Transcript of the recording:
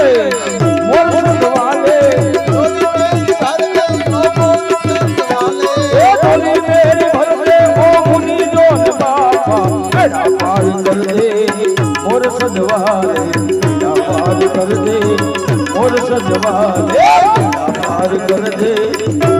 Hey! દે મોર સજવારે પાર કર દે મોર સજવારે પાર કર દે